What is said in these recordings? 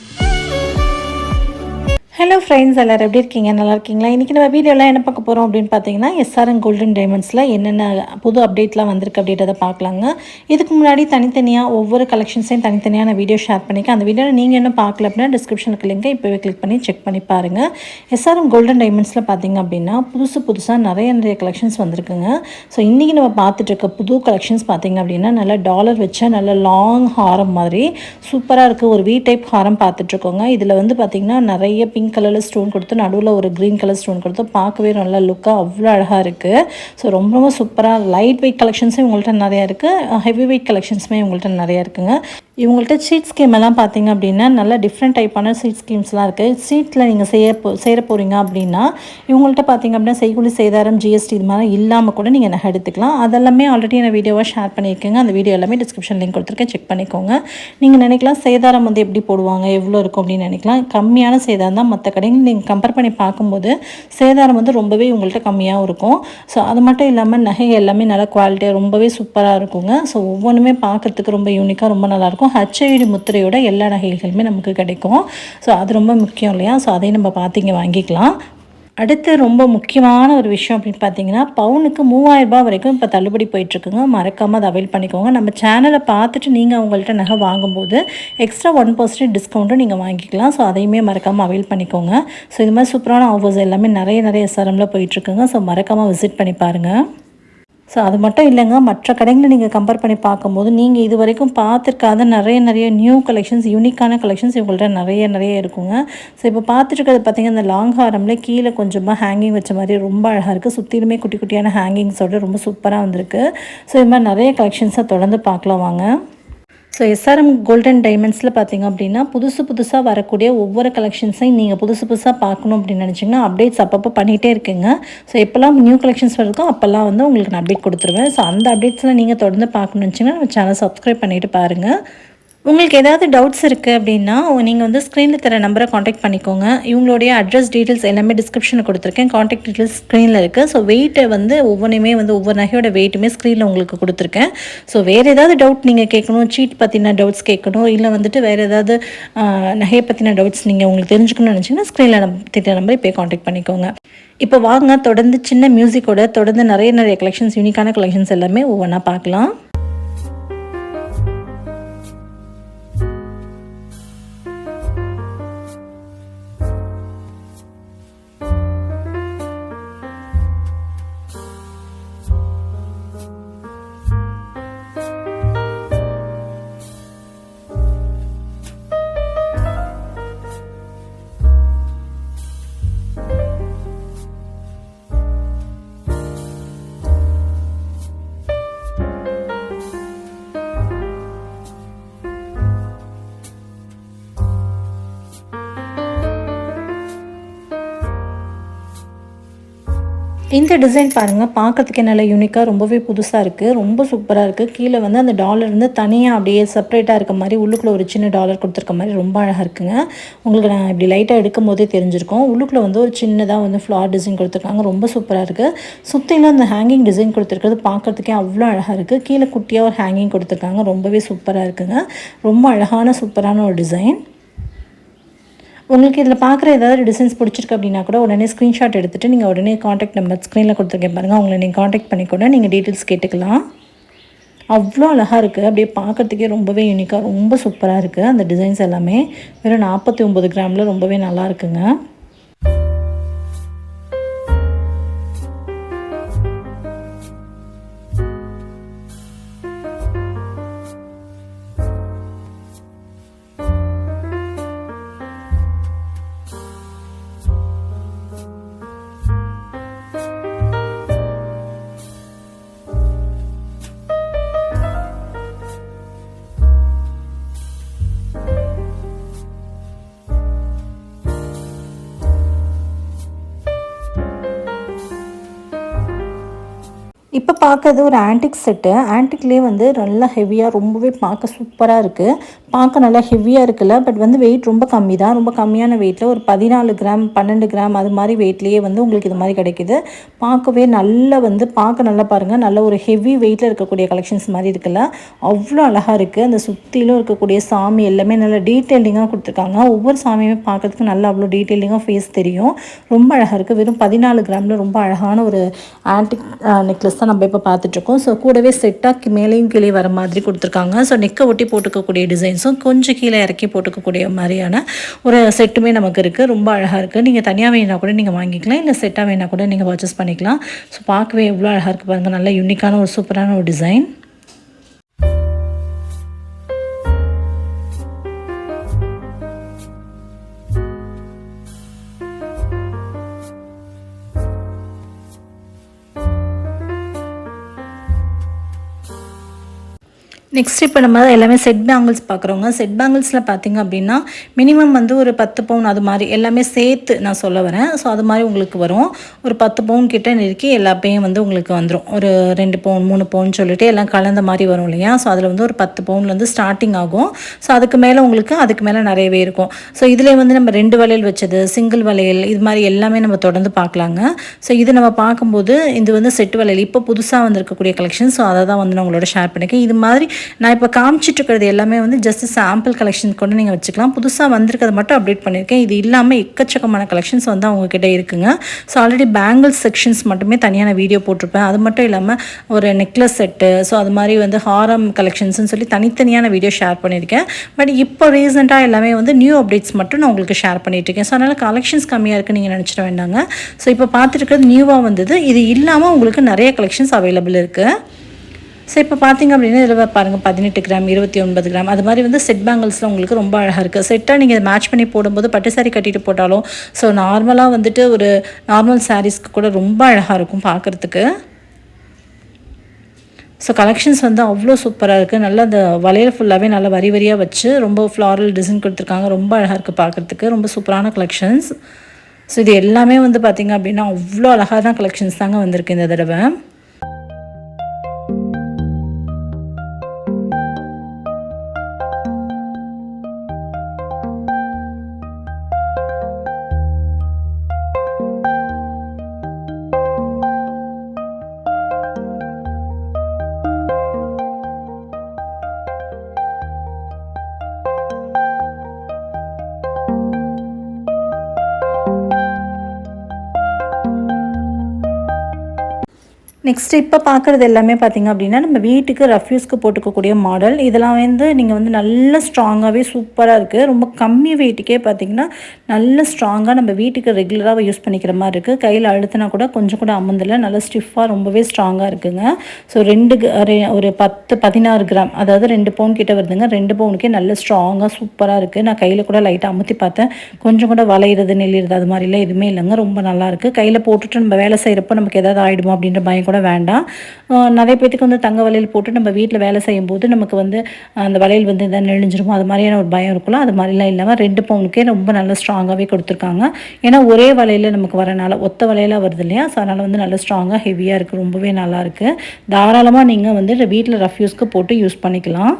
Bye. Hello friends எல்லோரும் எப்படி இருக்கீங்க? நல்லா இருக்கீங்களா? இன்றைக்கி நம்ம வீடியோலாம் என்ன பார்க்க போகிறோம் அப்படின்னு பார்த்தீங்கன்னா எஸ்ஆர்எம் கோல்டன் டைமண்ட்ஸில் என்னென்ன புது அப்டேட்லாம் வந்திருக்கு அப்படின்றத பார்க்கலாங்க. இதுக்கு முன்னாடி தனித்தனியாக ஒவ்வொரு கலெக்ஷன்ஸையும் தனித்தனியாக நான் வீடியோ ஷேர் பண்ணிக்க அந்த வீடியோவில் நீங்கள் என்ன பார்க்கல அப்படின்னா டிஸ்கிரிப்ஷனுக்கு லிங்கை இப்போவே கிளிக் பண்ணி செக் பண்ணி பாருங்கள் எஸ்ஆர்எம் கோல்டன் டைமண்ட்ஸில் பார்த்தீங்க அப்படின்னா புதுசு புதுசாக நிறைய நிறைய கலெக்ஷன்ஸ் வந்திருக்குங்க. ஸோ இன்றைக்கி நம்ம பார்த்துட்டு இருக்க புது கலெக்ஷன்ஸ் பார்த்தீங்க அப்படின்னா நல்ல டாலர் வச்ச நல்ல லாங் ஹாரம் மாதிரி சூப்பராக இருக்குது ஒரு வி டைப் ஹாரம் பார்த்துட்ருக்கோங்க இதில் வந்து பார்த்திங்கன்னா நிறைய பிங்க் கலரில் ஸ்டோன் கொடுத்து நடுவில் ஒரு க்ரீன் கலர் ஸ்டோன் கொடுத்து பார்க்கவே நல்ல லுக்காக அவ்வளோ அழகாக இருக்குது ஸோ ரொம்ப ரொம்ப சூப்பராக லைட் வெயிட் கலெக்ஷன்ஸும் உங்கள்கிட்ட நிறையா இருக்குது ஹெவி வெயிட் கலெக்ஷன்ஸுமே உங்கள்கிட்ட நிறையா இருக்குங்க. இவங்கள்ட்ட சீட் ஸ்கீம் எல்லாம் பார்த்தீங்க அப்படின்னா நல்ல டிஃப்ரெண்ட் டைப்பான சீட் ஸ்கீம்ஸ்லாம் இருக்குது சீட்டில் நீங்கள் செய்ய போ சேர போகிறீங்க அப்படின்னா இவங்கள்ட்ட பார்த்தீங்க அப்படின்னா செய்கூலி சேதாரம் ஜிஎஸ்டி இது மாதிரி இல்லாமல் கூட நீங்கள் நகை எடுத்துக்கலாம். அதெல்லாமே ஆல்ரெடி நான் வீடியோவாக ஷேர் பண்ணியிருக்கேங்க. அந்த வீடியோ எல்லாமே டிஸ்கிரிப்ஷன் லிங்க் கொடுத்துருக்கேன். செக் பண்ணிக்கோங்க. நீங்கள் நினைக்கலாம் சேதாரம் வந்து எப்படி போடுவாங்க எவ்வளோ இருக்கும் அப்படின்னு நினைக்கலாம். கம்மியான சேதாரம் தான் மற்ற கடைகள் நீங்கள் கம்பேர் பண்ணி பார்க்கும்போது சேதாரம் வந்து ரொம்பவே உங்கள்கிட்ட கம்மியாகவும் இருக்கும். ஸோ அது மட்டும் இல்லாமல் நகை எல்லாமே நல்ல குவாலிட்டியாக ரொம்பவே சூப்பராக இருக்குங்க. ஸோ ஒவ்வொன்றுமே பார்க்குறதுக்கு ரொம்ப யூனிக்காக ரொம்ப நல்லாயிருக்கும் ஹச்ஐடி முத்திரையோட எல்லா நகைகளுமே நமக்கு கிடைக்கும். ஸோ அது ரொம்ப முக்கியம் இல்லையா? ஸோ அதையும் நம்ம பார்த்திங்க வாங்கிக்கலாம். அடுத்து ரொம்ப முக்கியமான ஒரு விஷயம் அப்படின்னு பார்த்தீங்கன்னா பவுனுக்கு மூவாயிரரூபா வரைக்கும் இப்போ தள்ளுபடி போயிட்டுருக்குங்க. மறக்காமல் அதை அவைல் பண்ணிக்கோங்க. நம்ம சேனலை பார்த்துட்டு நீங்கள் அவங்கள்ட்ட நகை வாங்கும்போது எக்ஸ்ட்ரா ஒன் பர்சன்ட் டிஸ்கவுண்ட்டும் நீங்கள் வாங்கிக்கலாம். ஸோ அதையுமே மறக்காமல் அவைல் பண்ணிக்கோங்க. ஸோ இது மாதிரி சூப்பரான ஆஃபர்ஸ் எல்லாமே நிறைய நிறைய எஸ்ஆர்எம்மில் போயிட்டுருக்குங்க. ஸோ மறக்காமல் விசிட் பண்ணி பாருங்கள் ஸோ அது மட்டும் இல்லைங்க. மற்ற கடைகளை நீங்கள் கம்பேர் பண்ணி பார்க்கும்போது நீங்கள் இது வரைக்கும் பார்த்துருக்காத நிறைய நிறைய நியூ கலெக்ஷன்ஸ் யூனிக்கான கலெக்ஷன்ஸ் இவங்கள்ட்ட நிறைய நிறைய இருக்குங்க. ஸோ இப்போ பார்த்துட்டுருக்கிறது பார்த்தீங்கன்னா இந்த லாங் ஹாரமில் கீழே கொஞ்சமாக ஹேங்கிங் வச்ச மாதிரி ரொம்ப அழகாக இருக்குது சுற்றிலுமே குட்டி குட்டியான ஹேங்கிங்ஸோட ரொம்ப சூப்பராக வந்திருக்கு. ஸோ இது மாதிரி நிறைய கலெக்ஷன்ஸை தொடர்ந்து பார்க்கலாம் வாங்க. ஸோ எஸ்ஆர்எம் கோல்டன் டைமண்ட்ஸில் பார்த்தீங்க அப்படின்னா புதுசு புதுசாக வரக்கூடிய ஒவ்வொரு கலெக்ஷன்ஸையும் நீங்கள் புதுசு புதுசாக பார்க்கணும் அப்படின்னு நினச்சிங்கன்னா அப்டேட்ஸ் அப்பப்போ பண்ணிகிட்டே இருக்குங்க. ஸோ எப்போல்லாம் நியூ கலெக்ஷன்ஸ் வருதோ அப்போல்லாம் வந்து உங்களுக்கு நான் அப்டேட் கொடுத்துருவேன். ஸோ அந்த அப்டேட்ஸில் நீங்கள் தொடர்ந்து பார்க்கணுன்னு வச்சிங்கன்னா நம்ம சேனல் சப்ஸ்கிரைப் பண்ணிவிட்டு பாருங்கள் உங்களுக்கு ஏதாவது டவுட்ஸ் இருக்குது அப்படின்னா நீங்கள் வந்து ஸ்க்ரீனில் தர நம்பரை காண்டாக்ட் பண்ணிக்கோங்க. இவங்களுடைய அட்ரஸ் டீட்டெயில்ஸ் எல்லாமே டிஸ்கிரிப்ஷனில் கொடுத்துருக்கேன். காண்டாக்ட் டீட்டெயில்ஸ் ஸ்க்ரீனில் இருக்குது ஸோ வெயிட்டை வந்து ஒவ்வொன்றுமே வந்து ஒவ்வொரு நகையோட வெயிட்டுமே ஸ்க்ரீனில் உங்களுக்கு கொடுத்துருக்கேன். ஸோ வேறு ஏதாவது டவுட் நீங்கள் கேட்கணும் சீட் பற்றின டவுட்ஸ் கேட்கணும் இல்லை வந்துட்டு வேறு ஏதாவது நகையை பற்றின டவுட்ஸ் நீங்கள் உங்களுக்கு தெரிஞ்சுக்கணும்னு நினச்சிங்கன்னா ஸ்க்ரீனில் நம் திட்ட நம்பர் இப்போ காண்டாக்ட் பண்ணிக்கோங்க. இப்போ வாங்க தொடர்ந்து சின்ன மியூசிக்கோட தொடர்ந்து நிறைய நிறைய கலெக்ஷன்ஸ் யூனிக்கான கலெக்ஷன்ஸ் எல்லாமே ஒவ்வொன்றா பார்க்கலாம். இந்த டிசைன் பாருங்கள் பார்க்குறதுக்கே நல்ல யூனிக்காக ரொம்பவே புதுசாக இருக்குது ரொம்ப சூப்பராக இருக்குது கீழே வந்து அந்த டாலர் வந்து தனியாக அப்படியே செப்பரேட்டாக இருக்க மாதிரி உள்ளுக்குள்ளே ஒரு சின்ன டாலர் கொடுத்துருக்க மாதிரி ரொம்ப அழகாக இருக்குங்க. உங்களுக்கு நான் இப்படி லைட்டாக எடுக்கும் போதே தெரிஞ்சிருக்கோம். உள்ளுக்குள்ளே வந்து ஒரு சின்னதாக வந்து ஃப்ளார் டிசைன் கொடுத்துருக்காங்க. ரொம்ப சூப்பராக இருக்குது சுற்றிலும் அந்த ஹேங்கிங் டிசைன் கொடுத்துருக்கிறது பார்க்குறதுக்கே அவ்வளோ அழகாக இருக்குது கீழே குட்டியாக ஒரு ஹேங்கிங் கொடுத்துருக்காங்க. ரொம்பவே சூப்பராக இருக்குங்க. ரொம்ப அழகான சூப்பரான ஒரு டிசைன் உங்களுக்கு இதில் பார்க்குற ஏதாவது டிசைன்ஸ் பிடிச்சிருக்கு அப்படின்னா கூட உடனே ஸ்க்ரீன்ஷாட் எடுத்துகிட்டு நீங்கள் உடனே காண்டாக்ட் நம்பர் ஸ்க்ரீனில் கொடுத்துருக்கேன் பாருங்கள் அவங்கள நீங்கள் காண்டாக்ட் பண்ணி கூட நீங்கள் டீட்டெயில்ஸ் கேட்டுக்கலாம். அவ்வளோ அழகாக இருக்குது அப்படியே பார்க்குறதுக்கே ரொம்பவே யூனிக்காக ரொம்ப சூப்பராக இருக்குது அந்த டிசைன்ஸ் எல்லாமே வெறும் நாற்பத்தி ஒம்பது கிராமில் ரொம்பவே நல்லா இருக்குங்க. பார்க்கறது ஒரு ஆன்டிக் செட்டு ஆன்டிக்லேயே வந்து நல்லா ஹெவியாக ரொம்பவே பார்க்க சூப்பராக இருக்குது பார்க்க நல்லா ஹெவியாக இருக்குல்ல பட் வந்து வெயிட் ரொம்ப கம்மி தான் ரொம்ப கம்மியான வெயிட்டில் ஒரு பதினாலு கிராம் பன்னெண்டு கிராம் அது மாதிரி வெயிட்லேயே வந்து உங்களுக்கு இது மாதிரி கிடைக்குது. பார்க்கவே நல்லா வந்து பார்க்க நல்லா பாருங்கள் நல்ல ஒரு ஹெவி வெயிட்டில் இருக்கக்கூடிய கலெக்ஷன்ஸ் மாதிரி இருக்குல்ல. அவ்வளோ அழகாக இருக்குது அந்த சுற்றிலும் இருக்கக்கூடிய சாமி எல்லாமே நல்லா டீட்டெயிலிங்காக கொடுத்துருக்காங்க. ஒவ்வொரு சாமியுமே பார்க்குறதுக்கு நல்லா அவ்வளோ டீட்டெயிலிங்காக ஃபேஸ் தெரியும். ரொம்ப அழகாக இருக்குது வெறும் பதினாலு கிராமில் ரொம்ப அழகான ஒரு ஆன்டிக் நெக்லஸ் தான் நம்ம இப்போ பார்த்துட்ருக்கோம் ஸோ கூடவே செட்டாக மேலேயும் கீழே வர மாதிரி கொடுத்துருக்காங்க. ஸோ நெக்கை ஒட்டி போட்டுக்கக்கூடிய ஜீன்ஸும் கொஞ்சம் கீழே இறக்கி போட்டுக்கக்கூடிய மாதிரியான ஒரு செட்டுமே நமக்கு இருக்குது ரொம்ப அழகாக இருக்குது நீங்கள் தனியாக வேணால் கூட நீங்கள் வாங்கிக்கலாம். இல்லை செட்டாக வேணால் கூட நீங்கள் பர்ச்சேஸ் பண்ணிக்கலாம். ஸோ பார்க்கவே எவ்வளோ அழகாக இருக்குது பாருங்கள் நல்ல யூனிக்கான ஒரு சூப்பரான ஒரு டிசைன் நெக்ஸ்ட் இப்போ நம்ம எல்லாமே செட் பேங்கிள்ஸ் பார்க்குறோங்க செட் பேங்கிள்ஸில் பார்த்தீங்க அப்படின்னா மினிமம் வந்து ஒரு பத்து பவுன் அது மாதிரி எல்லாமே சேர்த்து நான் சொல்ல வரேன். ஸோ அது மாதிரி உங்களுக்கு வரும். ஒரு பத்து பவுன் கிட்ட நெருக்கி எல்லாப்பையும் வந்து உங்களுக்கு வந்துடும் ஒரு ரெண்டு பவுன் மூணு பவுன் சொல்லிட்டு எல்லாம் கலந்த மாதிரி வரும் இல்லையா? ஸோ அதில் வந்து ஒரு பத்து பவுன்லேருந்து ஸ்டார்டிங் ஆகும். ஸோ அதுக்கு மேலே உங்களுக்கு அதுக்கு மேலே நிறையவே இருக்கும். ஸோ இதில் வந்து நம்ம ரெண்டு வளையல் வச்சது சிங்கிள் வளையல் இது மாதிரி எல்லாமே நம்ம தொடர்ந்து பார்க்கலாங்க ஸோ இது நம்ம பார்க்கும்போது இது வந்து செட்டு வளையல். இப்போ புதுசாக வந்திருக்கக்கூடிய கலெக்ஷன் ஸோ அதை தான் வந்து நான் உங்களோட ஷேர் பண்ணிக்கேன். இது மாதிரி நான் இப்போ காமிச்சிட்டு இருக்கிறது எல்லாமே வந்து ஜஸ்ட் சாம்பிள் கலெக்ஷன் கொண்டு நீங்கள் வச்சுக்கலாம். புதுசாக வந்திருக்கிறத மட்டும் அப்டேட் பண்ணியிருக்கேன். இது இல்லாமல் எக்கச்சக்கமான கலெக்ஷன்ஸ் வந்து அவங்கக்கிட்ட இருக்குங்க. ஸோ ஆல்ரெடி பேங்கிள் செக்ஷன்ஸ் மட்டுமே தனியான வீடியோ போட்டிருப்பேன். அது மட்டும் இல்லாமல் ஒரு நெக்லஸ் செட்டு ஸோ அது மாதிரி வந்து ஹாரம் கலெக்ஷன்ஸ்னு சொல்லி தனித்தனியான வீடியோ ஷேர் பண்ணியிருக்கேன். பட் இப்போ ரீசெண்டாக எல்லாமே வந்து நியூ அப்டேட்ஸ் மட்டும் நான் உங்களுக்கு ஷேர் பண்ணிகிட்ருக்கேன் ஸோ அதனால் கலெக்ஷன்ஸ் கம்மியாக இருக்குன்னு நீங்கள் நினச்சிட வேண்டாங்க. ஸோ இப்போ பார்த்துருக்கிறது நியூவாக வந்தது. இது இல்லாமல் உங்களுக்கு நிறைய கலெக்ஷன்ஸ் அவைலபிள் இருக்குது ஸோ இப்போ பார்த்தீங்க அப்படின்னா இதில் பாருங்கள் பதினெட்டு கிராம் இருபத்தி ஒன்பது கிராம் அது மாதிரி வந்து செட் பேங்கிள்ஸில் உங்களுக்கு ரொம்ப அழகாக இருக்குது செட்டாக நீங்கள் மேட்ச் பண்ணி போடும்போது பட்டு சாரி கட்டிட்டு போட்டாலும் ஸோ நார்மலாக வந்துட்டு ஒரு நார்மல் சாரீஸ்க்கு கூட ரொம்ப அழகாக இருக்கும் பார்க்குறதுக்கு ஸோ கலெக்ஷன்ஸ் வந்து அவ்வளோ சூப்பராக இருக்குது நல்லா அந்த வளையல் ஃபுல்லாகவே நல்லா வரி வரியாக வச்சு ரொம்ப ஃப்ளாரல் டிசைன் கொடுத்துருக்காங்க. ரொம்ப அழகாக இருக்குது பார்க்குறதுக்கு ரொம்ப சூப்பரான கலெக்ஷன்ஸ் ஸோ இது எல்லாமே வந்து பார்த்திங்க அப்படின்னா அவ்வளோ அழகான கலெக்ஷன்ஸ் தாங்க வந்திருக்கு இந்த தடவை. நெக்ஸ்ட் இப்போ பார்க்குறது எல்லாமே பார்த்திங்க அப்படின்னா நம்ம வீட்டுக்கு ரஃப்யூஸ்க்கு போட்டுக்கக்கூடிய மாடல் இதெல்லாம் வந்து நீங்கள் வந்து நல்ல ஸ்ட்ராங்காகவே சூப்பராக இருக்குது ரொம்ப கம்மி வெயிட்டுக்கே பார்த்திங்கன்னா நல்ல ஸ்ட்ராங்காக நம்ம வீட்டுக்கு ரெகுலராக யூஸ் பண்ணிக்கிற மாதிரி இருக்குது கையில் அழுத்தினா கூட கொஞ்சம் கூட அமர்ந்தில் நல்ல ஸ்டிஃபாக ரொம்பவே ஸ்ட்ராங்காக இருக்குங்க. ஸோ ரெண்டு ஒரு பத்து பதினாறு கிராம் அதாவது ரெண்டு பவுன் கிட்ட வருதுங்க. ரெண்டு பவுனுக்கே நல்ல ஸ்ட்ராங்காக சூப்பராக இருக்குது நான் கையில் கூட லைட்டாக அமுத்தி பார்த்தேன். கொஞ்சம் கூட வளையிறது நெல்லிடுறது அது மாதிரிலாம் எதுவுமே இல்லைங்க. ரொம்ப நல்லாயிருக்கு கையில் போட்டுட்டு நம்ம வேலை செய்கிறப்போ நமக்கு எதாவது ஆகிடுமோ அப்படின்ற பயம் கூட வேண்டாம். நிறைய பேத்துக்கு வந்து தங்க வளையல் போட்டு நம்ம வீட்டில் வேலை செய்யும் போது நமக்கு வந்து அந்த வளையல் வந்து இதாக நெழிஞ்சிருமோ அது மாதிரியான ஒரு பயம் இருக்குல்ல அது மாதிரிலாம் இல்லாமல் ரெண்டு பவுனுக்கே ரொம்ப நல்லா ஸ்ட்ராங்காகவே கொடுத்துருக்காங்க. ஏன்னா ஒரே வலையில் நமக்கு வரனால ஒத்த வலையில வருது இல்லையா? ஸோ அதனால் வந்து நல்லா ஸ்ட்ராங்காக ஹெவியாக இருக்குது ரொம்பவே நல்லாயிருக்கு தாராளமாக நீங்கள் வந்து வீட்டில் ரஃப்யூஸ்க்கு போட்டு யூஸ் பண்ணிக்கலாம்.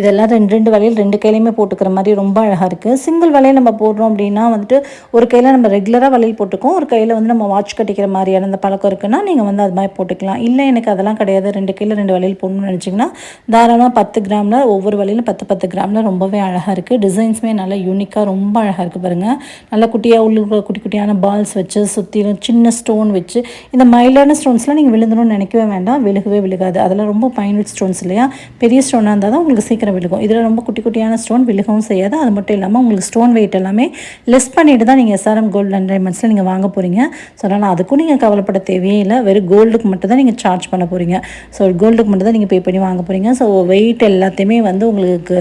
இதெல்லாம் ரெண்டு ரெண்டு வளையல் ரெண்டு கையிலையுமே போட்டுக்கிற மாதிரி ரொம்ப அழகாக இருக்குது சிங்கிள் வளையல் நம்ம போடுறோம் அப்படின்னா வந்துட்டு ஒரு கையில் நம்ம ரெகுலராக வளையல் போட்டுக்கோம் ஒரு கையில் வந்து நம்ம வாட்ச் கட்டிக்கிற மாதிரியான அந்த பழக்கம் இருக்குன்னா நீங்கள் வந்து அது மாதிரி போட்டுக்கலாம். இல்லை எனக்கு அதெல்லாம் கிடையாது. ரெண்டு கையில் ரெண்டு வளையல் போடணும்னு நினச்சிங்கன்னா தாராளமாக பத்து கிராமில் ஒவ்வொரு வளையலும் பத்து பத்து கிராமில் ரொம்பவே அழகாக இருக்குது டிசைன்ஸுமே நல்லா யூனிக்காக ரொம்ப அழகாக இருக்குது பாருங்கள் நல்லா குட்டியாக உள்ள குட்டி குட்டியான பால்ஸ் வச்சு சுற்றிலும் சின்ன ஸ்டோன் வச்சு இந்த மயிலான ஸ்டோன்ஸ்லாம் நீங்கள் விழுந்தணும்னு நினைக்கவே வேண்டாம். விழுகவே விழுகாது. அதெல்லாம் ரொம்ப பைனல் ஸ்டோன்ஸ் இல்லையா? பெரிய ஸ்டோனாக இருந்தால் தான் உங்களுக்கு சீக்கிரம் விழுகும். இதில் ரொம்ப குட்டி குட்டியான ஸ்டோன் விழுகவும் செய்யாது. அது மட்டும் இல்லாமல் உங்களுக்கு ஸ்டோன் வெயிட் எல்லாமே லெஸ் பண்ணிட்டு தான் நீங்கள் எஸ்ஆர்எம் கோல்டு அண்ட் டைமண்ட்ஸில் நீங்கள் வாங்க போகிறீங்க ஸோ அதனால் அதுக்கும் நீங்கள் கவலைப்பட தேவையே இல்லை வெறும் கோல்டுக்கு மட்டும் தான் நீங்கள் சார்ஜ் பண்ண போகிறீங்க ஸோ கோல்டுக்கு மட்டும் தான் நீங்கள் பே பண்ணி வாங்க போகிறீங்க ஸோ வெயிட் எல்லாத்தையுமே வந்து உங்களுக்கு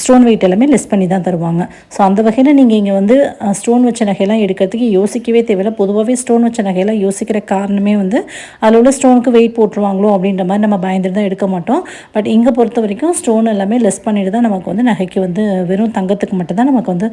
ஸ்டோன் வெயிட் எல்லாமே லெஸ் பண்ணி தான் தருவாங்க. ஸோ அந்த வகையில் நீங்கள் இங்கே வந்து ஸ்டோன் வச்ச நகையெல்லாம் எடுக்கிறதுக்கு யோசிக்கவே தேவையில்லை. பொதுவாகவே ஸ்டோன் வச்ச நகையெல்லாம் யோசிக்கிற காரணமே வந்து அதில் உள்ள ஸ்டோனுக்கு வெயிட் போட்டுருவாங்களோ அப்படின்ற மாதிரி நம்ம பயந்துட்டு தான் எடுக்க மாட்டோம். பட் இங்கே பொறுத்த வரைக்கும் ஸ்டோன் எல்லாமே லெஸ் பண்ணிட்டு தான் நமக்கு வந்து நகைக்கு வந்து வெறும் தங்கத்துக்கு மட்டும்தான் நமக்கு வந்து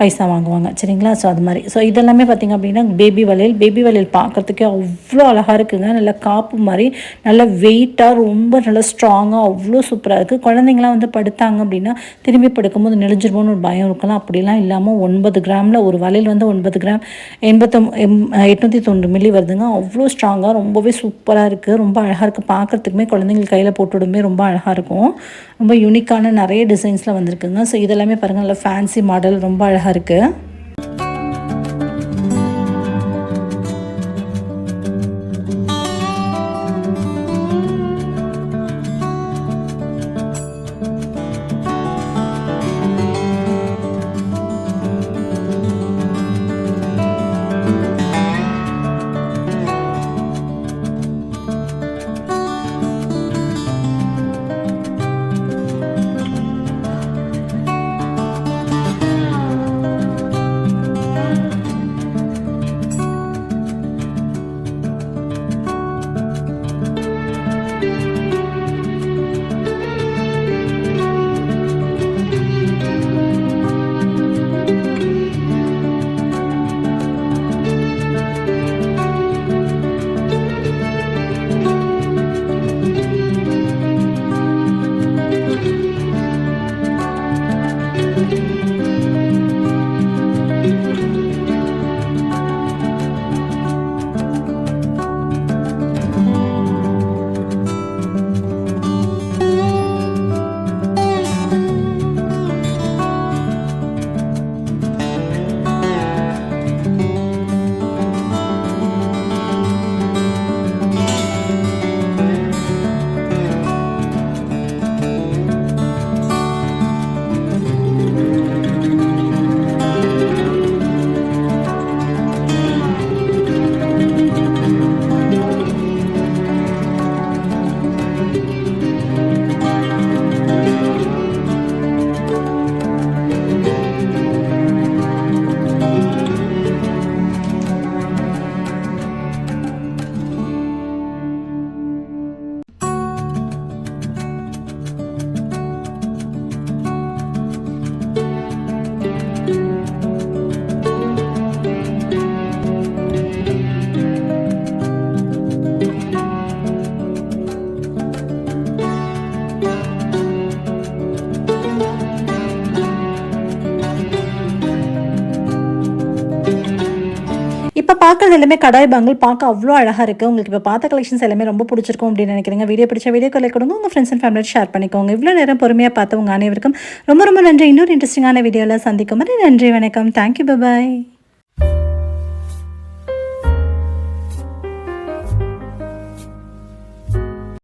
பைசா வாங்குவாங்க சரிங்களா? ஸோ அது மாதிரி. ஸோ இதெல்லாமே பார்த்திங்க அப்படின்னா பேபி வளையல் பேபி வளையல் பார்க்குறதுக்கே அவ்வளோ அழகாக இருக்குங்க. நல்லா காப்பு மாதிரி நல்ல வெயிட்டாக ரொம்ப நல்லா ஸ்ட்ராங்காக அவ்வளோ சூப்பராக இருக்குது குழந்தைங்களாம் வந்து படுத்தாங்க அப்படின்னா திரும்பி படுக்கும்போது நெளிஞ்சிருமோன்னு ஒரு பயம் இருக்கலாம். அப்படிலாம் இல்லாமல் ஒன்பது கிராமில் ஒரு வளையல் வந்து ஒன்பது கிராம் எண்பத்தொம் எம் எட்நூற்றி தொண்ணூறு மில்லி வருதுங்க. அவ்வளோ ஸ்ட்ராங்காக ரொம்பவே சூப்பராக இருக்குது ரொம்ப அழகாக இருக்குது பார்க்குறதுக்குமே குழந்தைங்களுக்கு கையில் போட்டுவிடுமே ரொம்ப அழகாக இருக்கும். ரொம்ப யூனிக்கான நிறைய டிசைன்ஸில் வந்திருக்குங்க. ஸோ இதெல்லாமே பாருங்கள் நல்லா ஃபேன்சி மாடல் ரொம்ப அழகாக இருக்குது இப்போ பார்க்குறது எல்லாமே கடாய் பாங்கல் பார்க்க அவ்வளோ அழகாக இருக்குது உங்களுக்கு இப்போ பார்த்த கலெக்ஷன்ஸ் எல்லாமே ரொம்ப பிடிச்சிருக்கும் அப்படின்னு நினைக்கிறீங்க. வீடியோ பிடிச்ச வீடியோ கொலை கொடுங்க. உங்கள் ஃப்ரெண்ட்ஸ் அண்ட் ஃபேமிலியோட ஷேர் பண்ணிக்கோங்க. இவ்வளோ நேரம் பொறுமையாக பார்த்தவங்க அனைவருக்கும் ரொம்ப ரொம்ப நன்றி. இன்னொரு இன்ட்ரெஸ்டிங்கான வீடியோவில் சந்திக்கும் மாதிரி நன்றி வணக்கம். Thank you bye bye